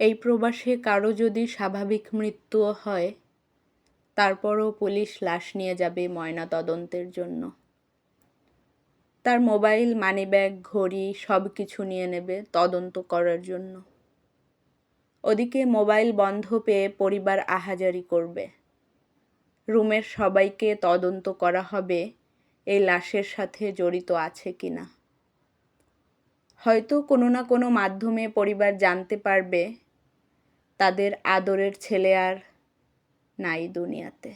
এই প্রবাসে কারও যদি স্বাভাবিক মৃত্যুও হয়, তারপরও পুলিশ লাশ নিয়ে যাবে ময়না তদন্তের জন্য। তার মোবাইল, মানিব্যাগ, ঘড়ি সব কিছু নিয়ে নেবে তদন্ত করার জন্য। ওদিকে মোবাইল বন্ধ পেয়ে পরিবার আহাজারি করবে। রুমের সবাইকে তদন্ত করা হবে, এই লাশের সাথে জড়িত আছে কি না হয়তো কোনো না কোনো মাধ্যমে পরিবার জানতে পারবে তাদের আদরের ছেলে আর নাই দুনিয়াতে।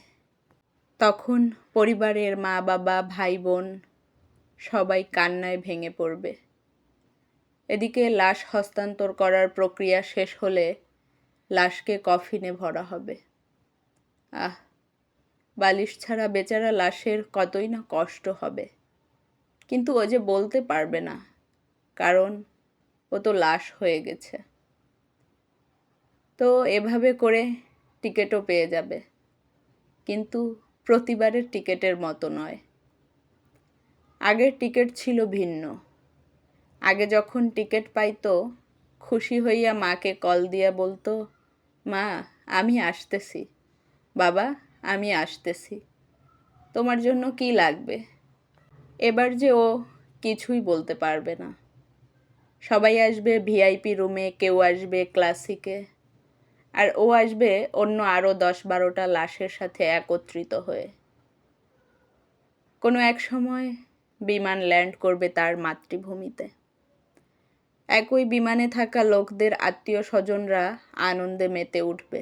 তখন পরিবারের মা, বাবা, ভাই, বোন সবাই কান্নায় ভেঙে পড়বে। এদিকে লাশ হস্তান্তর করার প্রক্রিয়া শেষ হলে লাশকে কফিনে ভরা হবে। আহ, বালিশ ছাড়া বেচারা লাশের কতই না কষ্ট হবে। কিন্তু ও যে বলতে পারবে না, কারণ ও তো লাশ হয়ে গেছে। তো এভাবে করে টিকিটও পেয়ে যাবে। কিন্তু প্রতিবারের টিকিটের মতো নয়। আগের টিকিট ছিল ভিন্ন। আগে যখন টিকিট পাইতো, খুশি হইয়া মাকে কল দিয়া বলতো, মা, আমি আসতেছি। বাবা, আমি আসতেছি। তোমার জন্য কি লাগবে? এবার যে ও কিছুই বলতে পারবে না। সবাই আসবে ভিআইপি রুমে, কেউ আসবে ক্লাসিকে। আর ও আসবে অন্য আরও দশ বারোটা লাশের সাথে একত্রিত হয়ে। কোনো এক সময় বিমান ল্যান্ড করবে তার মাতৃভূমিতে। একই বিমানে থাকা লোকদের আত্মীয় স্বজনরা আনন্দে মেতে উঠবে।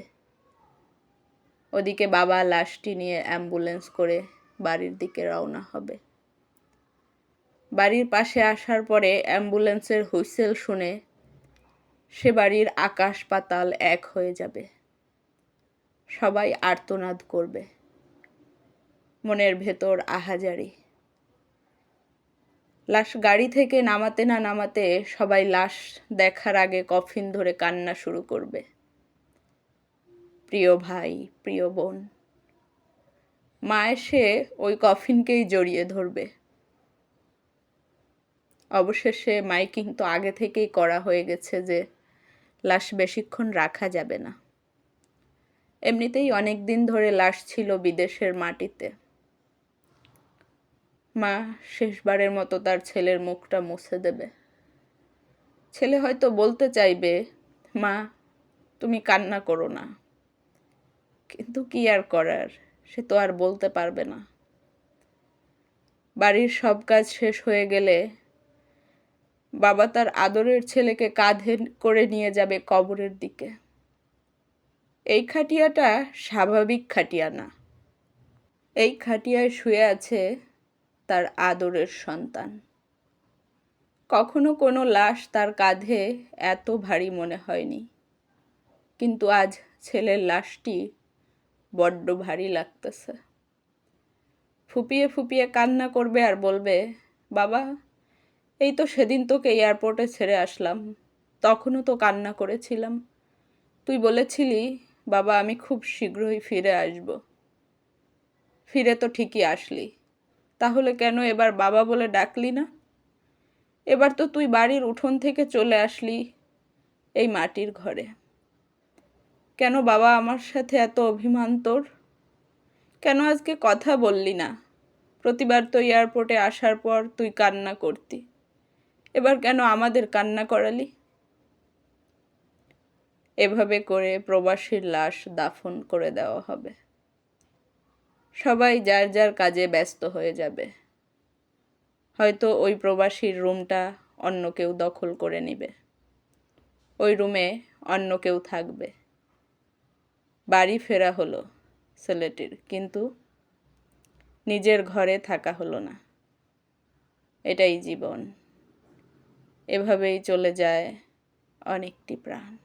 ওদিকে বাবা লাশটি নিয়ে অ্যাম্বুলেন্স করে বাড়ির দিকে রওনা হবে। বাড়ির পাশে আসার পরে অ্যাম্বুলেন্সের হুইসেল শুনে সে বাড়ির আকাশ পাতাল এক হয়ে যাবে। সবাই আর্তনাদ করবে। মনের ভেতর আহাজারি। লাশ গাড়ি থেকে নামাতে না নামাতে সবাই লাশ দেখার আগে কফিন ধরে কান্না শুরু করবে। প্রিয় ভাই, প্রিয় বোন, মা এসে ওই কফিনকেই জড়িয়ে ধরবে। অবশেষে মাইকিং তো আগে থেকেই করা হয়ে গেছে যে লাশ বেশিক্ষণ রাখা যাবে না। এমনিতেই অনেক দিন ধরে লাশ ছিল বিদেশের মাটিতে। মা শেষবারের মতো তার ছেলের মুখটা মুছে দেবে। ছেলে হয়তো বলতে চাইবে, মা, তুমি কান্না করো না। কিন্তু কি আর করার, সে তো আর বলতে পারবে না। বাড়ির সব কাজ শেষ হয়ে গেলে বাবা তার আদরের ছেলেকে কাঁধে করে নিয়ে যাবে কবরের দিকে। এই খাটিয়াটা স্বাভাবিক খাটিয়া না। এই খাটিয়ায় শুয়ে আছে তার আদরের সন্তান। কখনো কোনো লাশ তার কাঁধে এত ভারী মনে হয়নি। কিন্তু আজ ছেলের লাশটি বড্ড ভারী লাগতেছে। ফুপিয়ে ফুপিয়ে কান্না করবে আর বলবে, বাবা এই তো সেদিন তোকে এয়ারপোর্টে ছেড়ে আসলাম। তখনও তো কান্না করেছিলাম। তুই বলেছিলি, বাবা, আমি খুব শীঘ্রই ফিরে আসব। ফিরে তো ঠিকই আসলি। তাহলে কেন এবার বাবা বলে ডাকলি না? এবার তো তুই বাড়ির উঠোন থেকে চলে আসলি এই মাটির ঘরে। কেন বাবা আমার সাথে এত অভিমান তোর? কেন আজকে কথা বললি না? প্রতিবার তো এয়ারপোর্টে আসার পর তুই কান্না করতি। এবার কেন আমাদের কান্না করালি? এভাবে করে প্রবাসীর লাশ দাফন করে দেওয়া হবে। সবাই যার যার কাজে ব্যস্ত হয়ে যাবে। হয়তো ওই প্রবাসীর রুমটা অন্য কেউ দখল করে নেবে। ওই রুমে অন্য কেউ থাকবে। বাড়ি ফেরা হলো ছেলেটির, কিন্তু নিজের ঘরে থাকা হলো না। এটাই জীবন। এভাবেই চলে যায় অনেকটি প্রাণ।